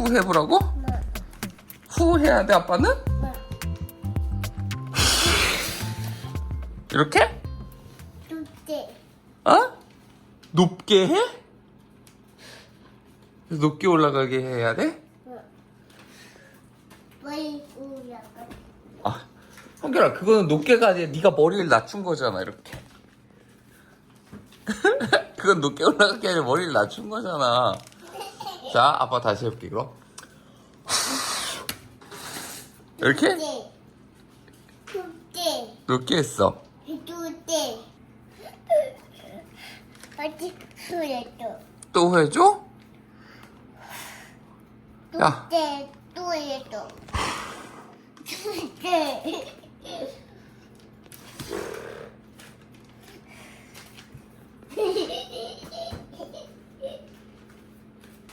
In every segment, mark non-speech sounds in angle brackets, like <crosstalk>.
후 해보라고? 후 해야 돼 아빠는? 이렇게? 둘째. 어? 높게 해? 높게 올라가게 해야 돼? 머리 올라가. 아, 성결아 그거는 높게가 아니라 네가 머리를 낮춘 거잖아 이렇게. <laughs> 그건 높게 올라가게 아니라 머리를 낮춘 거잖아. 자, 아빠 다시 해볼게 그럼. 이렇게 둘째. 둘째. 높게 했어. 둘째. 어디 그랬어? 또 해줘? 야. 둘째 또 했어. 둘째.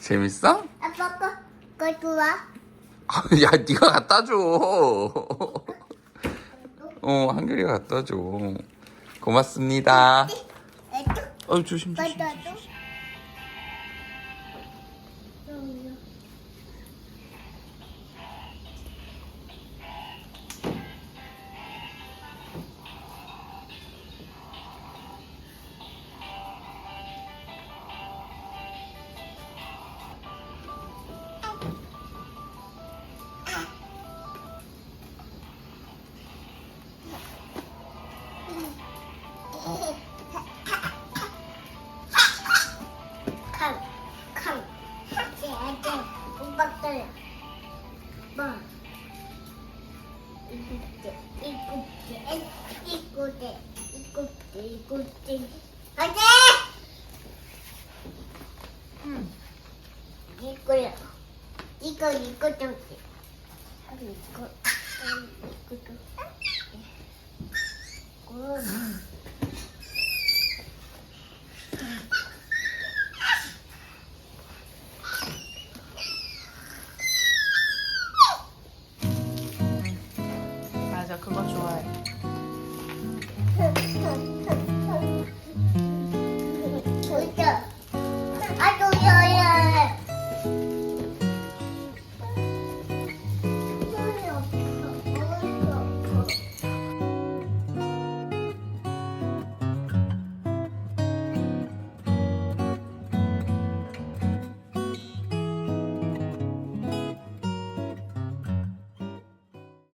재밌어? 아빠 거, 거 좋아? <laughs> 야, 네가 갖다 줘. <laughs> 어, 한결이가 갖다 줘. 고맙습니다. 어, 조심 조심. 받아 도? Huh, <laughs> huh.